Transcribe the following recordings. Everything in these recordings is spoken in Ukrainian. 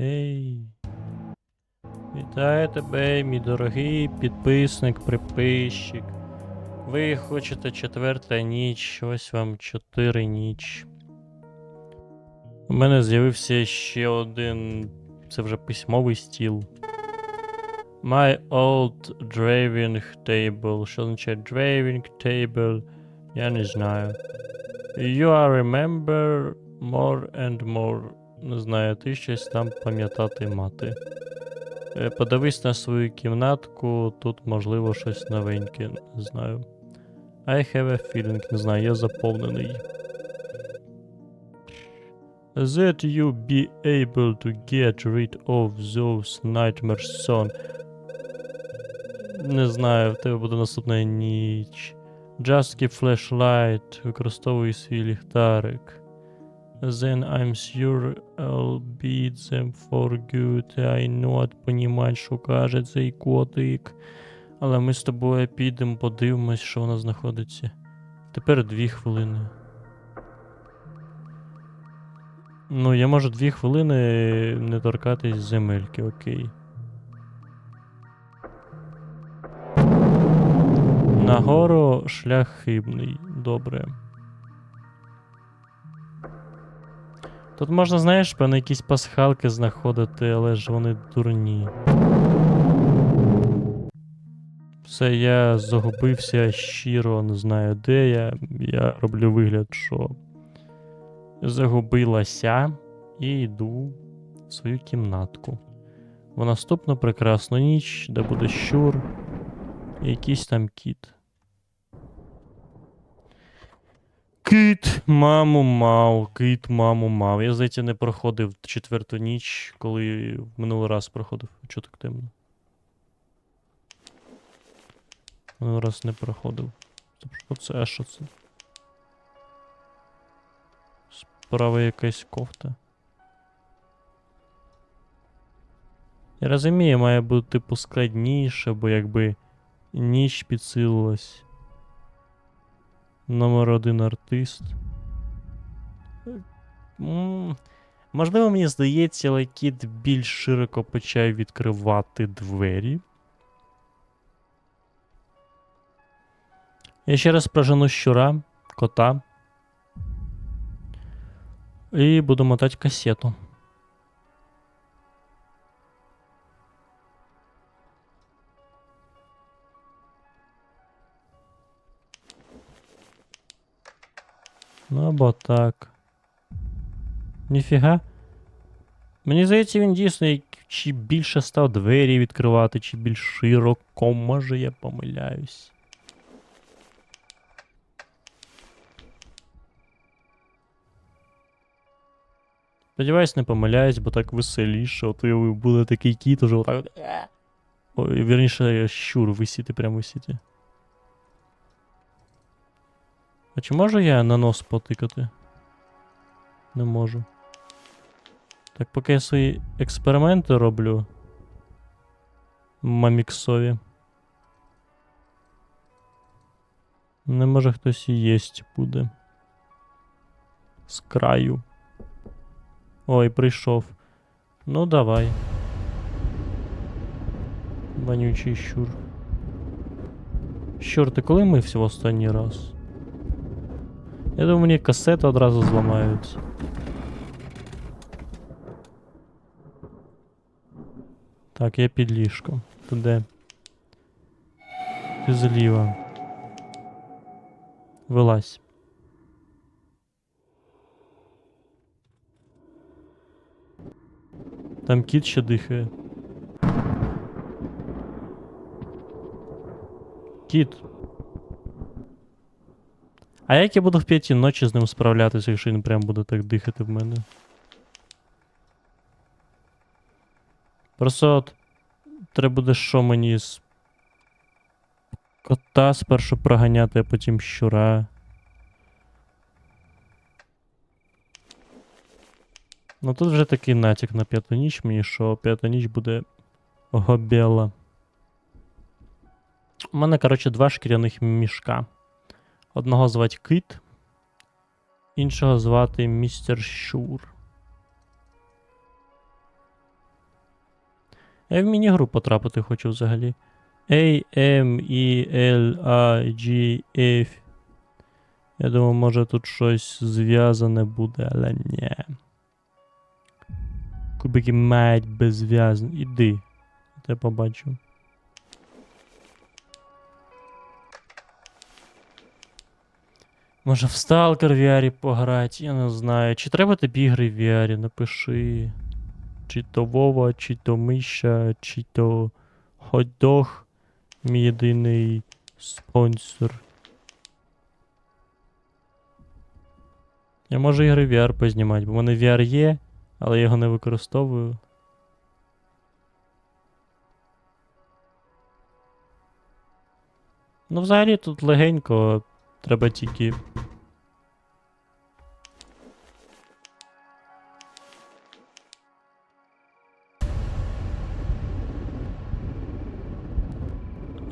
Ей. Вітаю тебе, мій дорогий підписник, приписчик. Ви хочете четверта ніч, ось вам чотири ніч. У мене з'явився ще один. Це вже письмовий стіл. My old drawing table. Що означає drawing table? Я не знаю. You are remember more and more. Не знаю, ти щось там пам'ятати мати. Е, Подивись на свою кімнатку, тут можливо щось новеньке, не знаю. I have a feeling, не знаю, я заповнений. That you be able to get rid of those nightmare son. Не знаю, в тебе буде наступна ніч. Just keep flashlight, використовуй свій ліхтарик. Then I'm sure I'll beat them for good. I not понімать, що каже цей котик. Але ми з тобою підемо, подивимось, що вона знаходиться. Тепер дві хвилини. Ну, я можу дві хвилини не торкатись земельки, окей. Нагору шлях хибний. Добре. Тут можна, знаєш, певно, якісь пасхалки знаходити, але ж вони дурні. Все, я загубився щиро, не знаю де я. Я роблю вигляд, що загубилася і йду в свою кімнатку. В наступну прекрасну ніч, де буде щур і якийсь там кіт. Кит, маму мав, кит, маму мав. Я, здається, не проходив четверту ніч, коли минулий раз проходив. Чого так темно? Минулий раз не проходив. Що це? А що це? Справа якась кофта. Я розумію, має бути типу складніше, бо якби ніч підсилилась. Номер один артист. Можливо, мені здається, але більш широко почав відкривати двері. Я ще раз прожену щура, кота. І буду мотати касету. Ну або так. Ніфіга. Мені здається, він дійсно чи більше став двері відкривати, чи більш широко, може я помиляюсь. Сподіваюсь, не помиляюсь, бо так веселіше. От буде такий кіт уже отак. от, «Е». Ой, вірніше, щур висіти, прям висіти. А чи можу я на нос потикати? Не можу. Так, поки я свої експерименти роблю. Маміксові. Не може хтось і єсть буде. З краю. Ой, прийшов. Ну, давай. Вонючий щур. Щур, ти коли мився в останній раз? Я думаю, мені касети одразу зламаються. Так, я під ліжком. Ти де? Ти зліва. Вилазь. Там кіт ще дихає. Кіт. А як я буду в п'ятій ночі з ним справлятися, якщо він прям буде так дихати в мене? Просто от треба буде що мені з кота спершу проганяти, а потім щура. Ну тут вже такий натяк на п'яту ніч мені, що п'ята ніч буде гобела. У мене, коротше, два шкіряних мішка. Одного звати Кит, іншого звати містер Щур. Я в міні-гру потрапити хочу взагалі. A, M, E, L, I, G, F. Я думаю, може тут щось зв'язане буде, але ні. Кубики мають безв'язані. Іди. Я побачу. Може в Stalker VR пограти, я не знаю. Чи треба тобі ігри в VR? Напиши. Чи то Вова, чи то Миша, чи то Хот-Дог. Мій єдиний спонсор. Я можу ігри VR познімати, бо в мене VR є, але я його не використовую. Ну, взагалі тут легенько, треба тільки.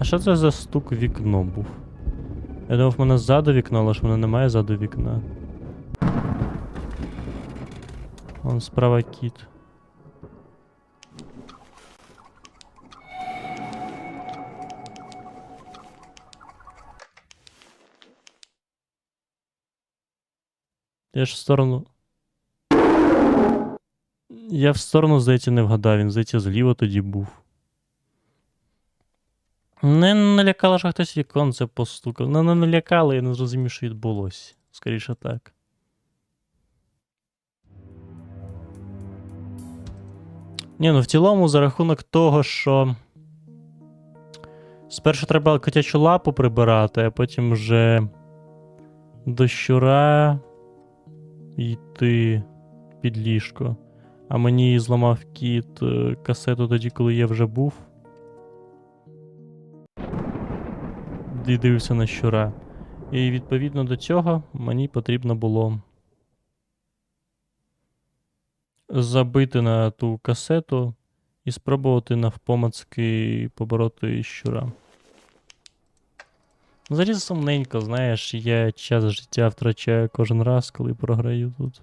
Що це за стук вікно був? Я думав, в мене ззаду вікно, але ж в мене немає ззаду вікна. Вон справа кіт. Я ж в сторону. Я в сторону, здається, не вгадав, він, здається, зліва тоді був. Не налякало, що хтось віконце постукав. Не налякало, я не зрозумів, що відбулося. Скоріше так. Ні, ну в цілому, за рахунок того, що. Спершу треба котячу лапу прибирати, а потім вже до щура йти під ліжко. А мені зламав кіт е, касету тоді, коли я вже був. І дивився на щура. І відповідно до цього мені потрібно було забити на ту касету і спробувати навпомацки побороти щура. Взагалі сумненько, знаєш, я час життя втрачаю кожен раз, коли програю тут.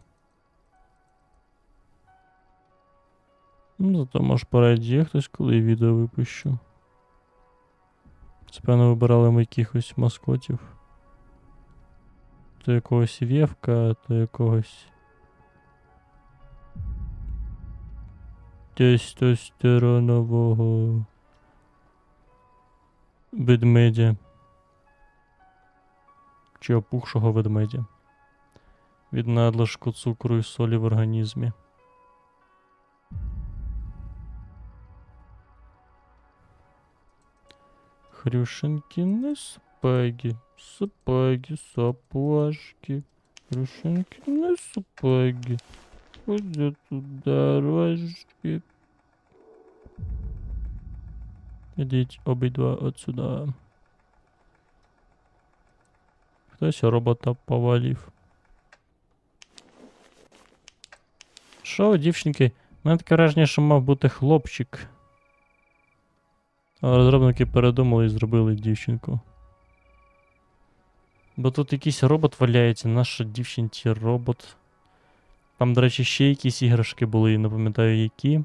Ну, зато може порадіє хтось, коли відео випущу. Це, певно, вибирали ми якихось маскотів. То якогось Вєвка, то якогось. Тестостеронового ведмедя. Чи опухшого ведмедя. Від надлишку цукру і солі в організмі. Хрюшенькины сапоги, сапоги, сапожки. Хрюшенькины сапоги. Ходят тут дорожки. Ідіть обидва отсюда. Хтось робота повалив. Що, дівчинки? У мене таке враження, що мав бути хлопчик. Розробники передумали і зробили дівчинку. Бо тут якийсь робот валяється, наша дівчинці робот. Там, до речі, ще якісь іграшки були, не пам'ятаю які.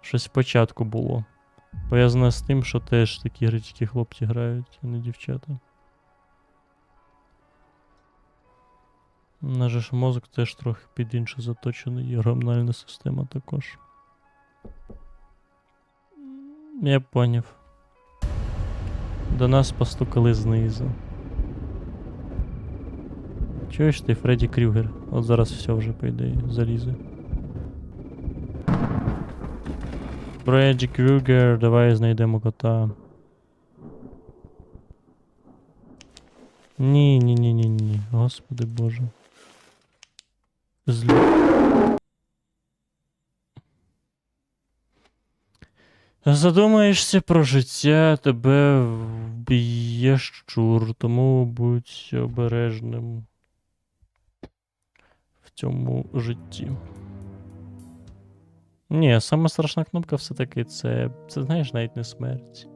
Щось спочатку було. Пов'язане з тим, що теж такі тільки хлопці грають, а не дівчата. Наш же ж мозок теж трохи під інше заточений, і гормональна система також. Я поняв. До нас постукали знизу. Чуєш ти, Фредді Крюгер? От зараз все вже по ідеї залізе. Фредді Крюгер, давай знайдемо кота. Ні, ні, ні, ні, ні. Господи Боже. Злі. Задумаєшся про життя, тебе вб'є щур, тому будь обережним в цьому житті. Ні, сама страшна кнопка все-таки це, це знаєш, навіть не смерть.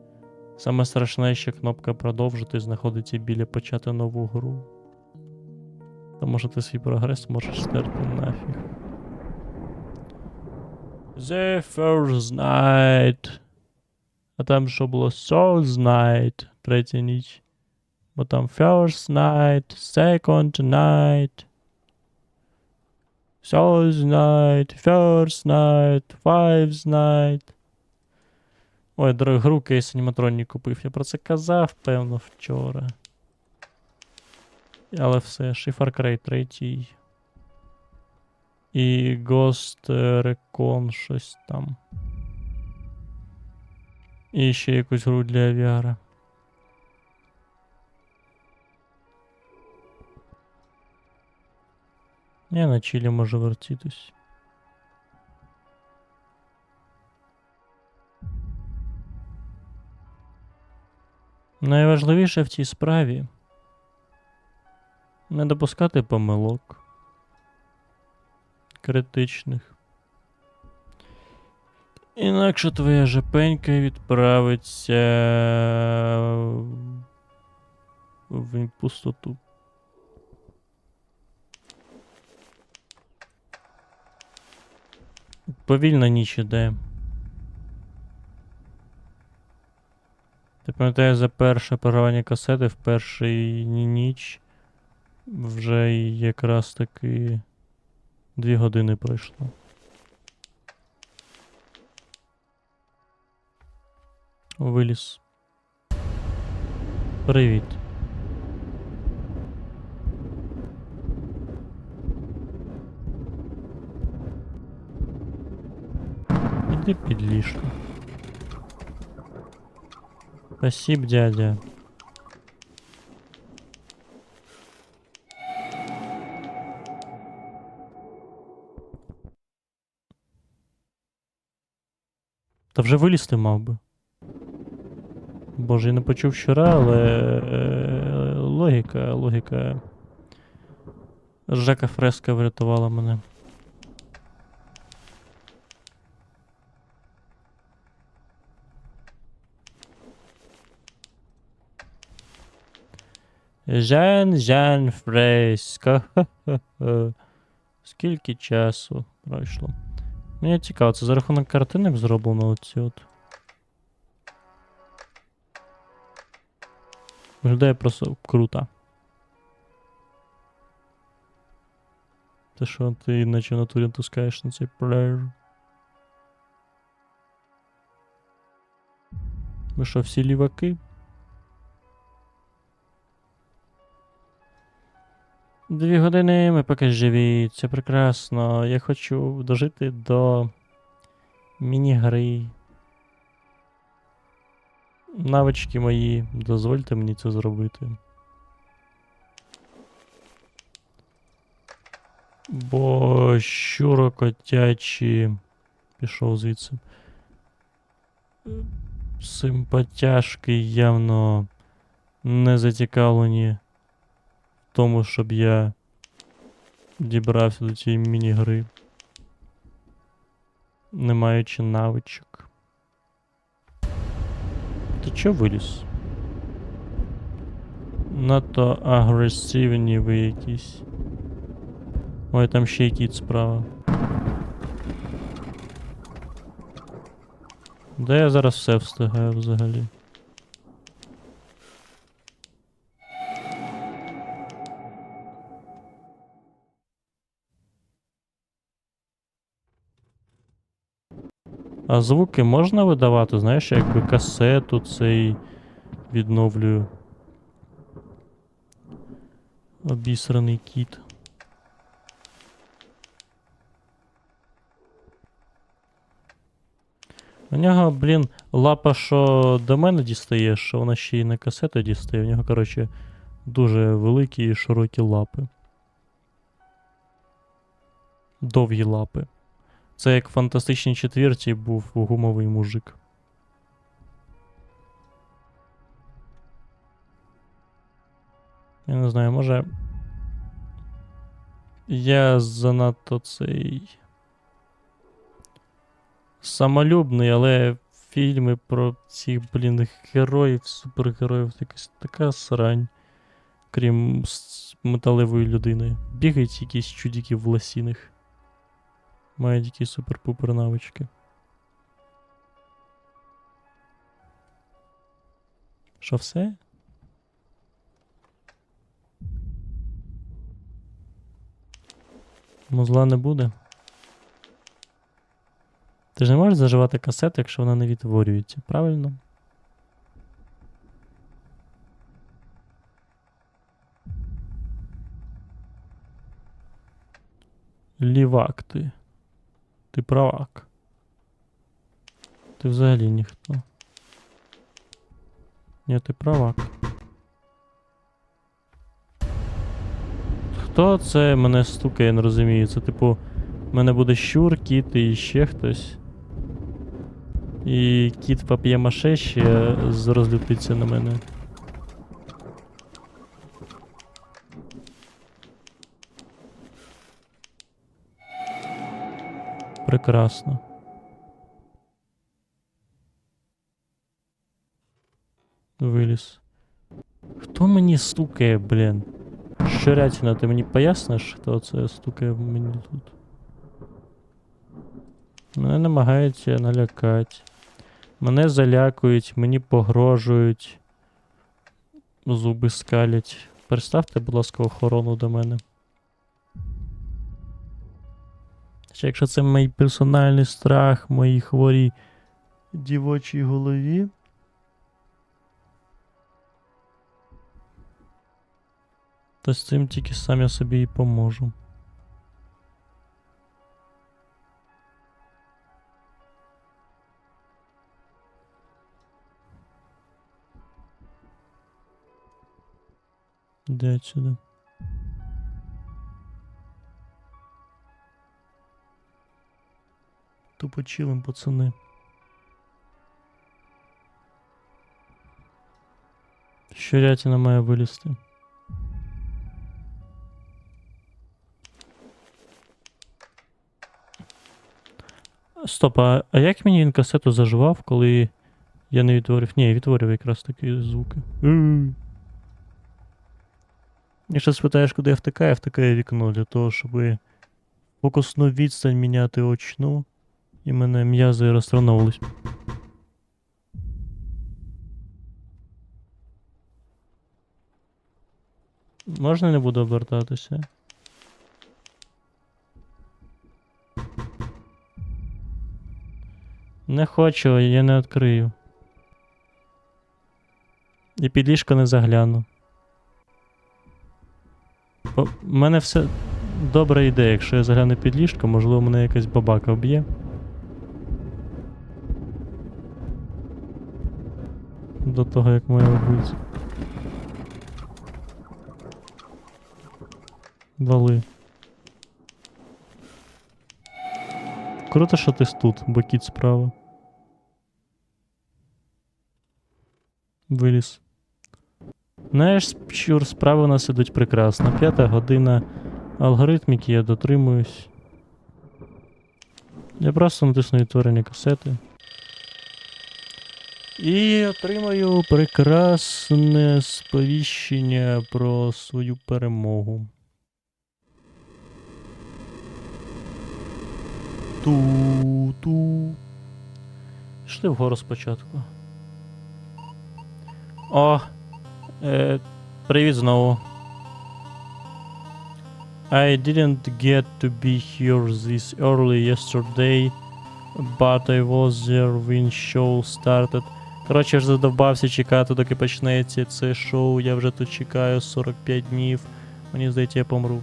Саме страшне, кнопка продовжити знаходиться біля почати нову гру. Тому що ти свій прогрес можеш стерти нафіг. The first night. А там що було? Souls night. Третя ніч. Бо там first night, second night. Souls night, first night, fives night. Ой, дорогу гру кейс аніматронні купив. Я про це казав, певно, вчора. Але все і Far Cry 3. І Ghost Recon щось там. І ще якусь гру для VR. Я на чилі можу вертітись. Найважливіше в цій справі не допускати помилок критичних. Інакше твоя жопенька відправиться в пустоту. Повільна ніч іде. Ти пам'ятаєш за перше програвання касети в перший ніч вже якраз таки дві години пройшло. Виліз. Привіт. Іди під ліжко. Спасибо, дядя. Та вже вилізти мав би. Боже, я не почув вчора, але е, логіка, логіка. Жека Фреска врятувала мене. Жан Жан Фреско. Ха-ха-ха. Скільки часу пройшло? Мені цікаво, це за рахунок картинок зроблено оці от. Виглядає просто круто. Те, що ти наче в натурі натискаєш на цей плеєр. Ви що, всі ліваки? Дві години ми поки живі, це прекрасно. Я хочу дожити до міні-гри. Навички мої, дозвольте мені це зробити. Бо щуро котячі. Пішов звідси. Симпатяшки явно не зацікавлені тому, щоб я дібрався до цієї міні-гри. Не маючи навичок. Ти чо виліз? Надто агресивні ви якісь. Ой, там ще й кіт справа. Де я зараз все встигаю взагалі? А звуки можна видавати, знаєш, якби касету цей відновлюю. Обісраний кіт. У нього, блін, лапа, що до мене дістає, що вона ще й на касету дістає. У нього, коротше, дуже великі і широкі лапи. Довгі лапи. Це як фантастичній четвірті був гумовий мужик. Я не знаю, може. Я занадто цей. Самолюбний, але фільми про цих, блін, героїв, супергероїв, якась така срань. Крім металевої людини. Бігають якісь чудики в лосіних. Мають якісь супер-пупер навички. Що все? Музла не буде. Ти ж не можеш заживати касету, якщо вона не відтворюється, правильно? Лівак ти. Ти правак. Ти взагалі ніхто. Ні, ти правак. Хто це мене стукає, я не розумію. Це типу, в мене буде щур, кіт і ще хтось. І кіт пап'є-маше ще з- розлютиться на мене. Прекрасно. Виліз. Хто мені стукає, блін? Щорятіна, ти мені поясниш, хто це стукає в мені тут? Мене намагаються налякати. Мене залякують, мені погрожують. Зуби скалять. Представте, будь ласка, охорону до мене. Ще якщо це мій персональний страх, моїй хворій дівочій голові. То з цим тільки сам я собі і поможу. Де отсюда? Тупо чилим, пацани. Щурятина має вилізти. Стоп, а, а як мені він касету заживав, коли я не відтворив? Ні, я відтворив якраз такі звуки. Якщо спитаєш, куди я втикаю, я втикаю вікно для того, щоб фокусну відстань міняти очну, і мене м'язи розтрановувались. Можна не буду обертатися? Не хочу, я не відкрию. І під ліжко не загляну. В мене все добра ідея, якщо я загляну під ліжко, можливо, мене якась бабака вб'є. До того, як моя вбивця. Вали. Круто, що ти тут, бо кіт справа. Виліз. Знаєш, щур, справи у нас ідуть прекрасно. П'ята година алгоритміки, я дотримуюсь. Я просто натисну відтворення касети. І отримаю прекрасне сповіщення про свою перемогу. Ту-ту. Пішли вгору спочатку. О! Е, привіт знову. I didn't get to be here this early yesterday, but I was there when show started. Коротше, я ж задовбався чекати, доки почнеться це шоу. Я вже тут чекаю 45 днів. Мені здається, я помру.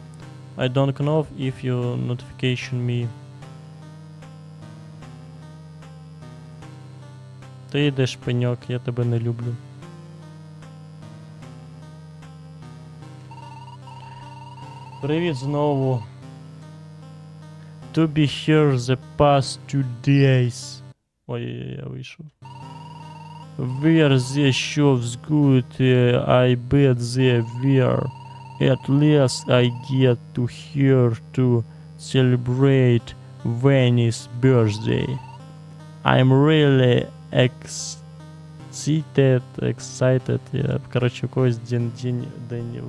I don't know if you notification me. Ти йдеш пеньок, я тебе не люблю. Привіт знову. To be here the past two days. Ой, я вийшов. Where the shows good, uh, I bet they were. At least I get to here to celebrate Vanny's birthday. I'm really excited, excited. Я, коротше, у когось день, день, день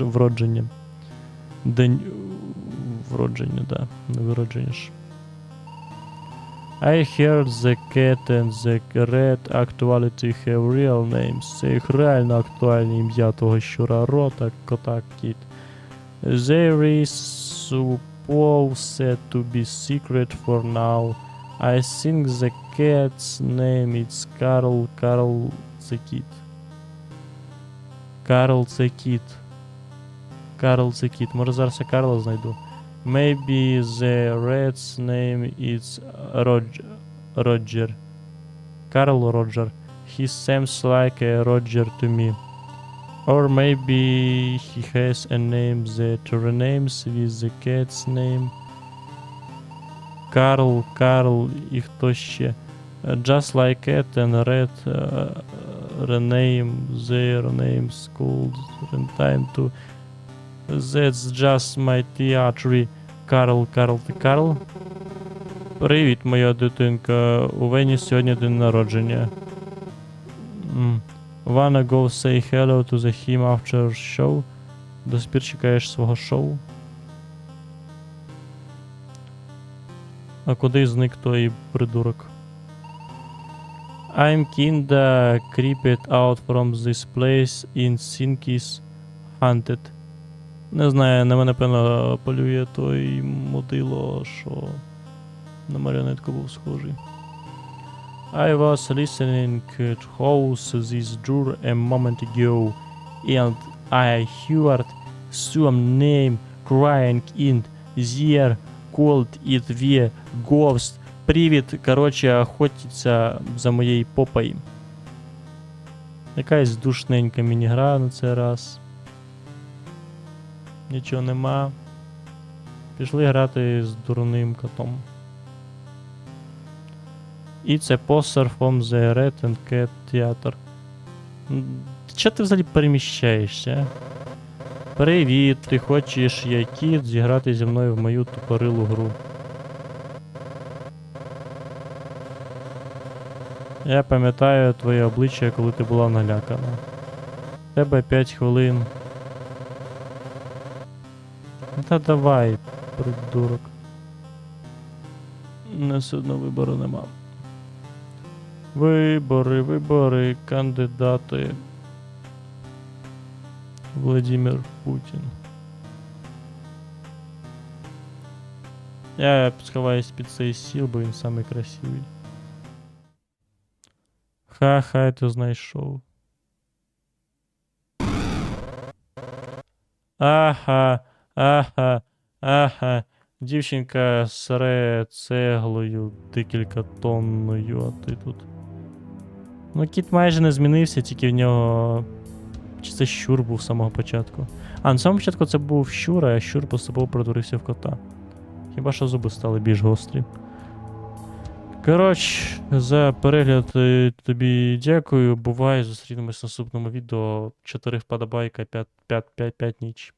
вродження. День вродження, да. Не виродження ж. I heard the cat and the rat actuality have real names. Це їх реально актуальне ім'я того щура рота, кота кіт. There is supposed to be secret for now. I think the cat's name is Carl Carl the Kid. Carl the Kid. Carl the Kid. Може зараз я Карла знайду. Maybe the rat's name is Roger. Roger. Carl Roger. He seems like a Roger to me. Or maybe he has a name that renames with the cat's name. Карл, Карл і хто ще. Uh, Just like cat and red uh, rename their names called in time to That's just my theatre. Карл, Карл, ти Карл? Привіт, моя дитинка. У Вені сьогодні день народження. М. Wanna go say hello to the him after show? До спір чекаєш свого шоу? А куди зник той придурок? I'm kinda creeped out from this place in Sinkies Hunted. Не знаю, на мене певно полює той мудило, що на маріонетку був схожий. I was listening to house this jur a moment ago, and I heard some name crying in there, called it the ghost. Привіт, коротше, охотиться за моєю попою. Якась душненька мінігра на цей раз. Нічого нема. Пішли грати з дурним котом. І це постер from the Red and Cat Theater. Чого ти взагалі переміщаєшся? Привіт, ти хочеш, я зіграти зі мною в мою тупорилу гру. Я пам'ятаю твоє обличчя, коли ти була налякана. Тебе 5 хвилин. Та давай, придурок. Не все одно вибору нема. Вибори, вибори, кандидати. Владимир Путін. Я сховаюсь під цей сіл, бо він самий красивий. Ха-ха, ти знайшов. Ага, Ага, ага. Дівчинка сре цеглою декілька тонною, а ти тут. Ну, кіт майже не змінився, тільки в нього. Чи це щур був з самого початку? А, на самому початку це був щур, а щур поступово перетворився в кота. Хіба що зуби стали більш гострі. Коротше, за перегляд е, тобі дякую. Бувай, зустрінемось в наступному відео. 4 вподобайка, 5, 5, 5, 5 ніч.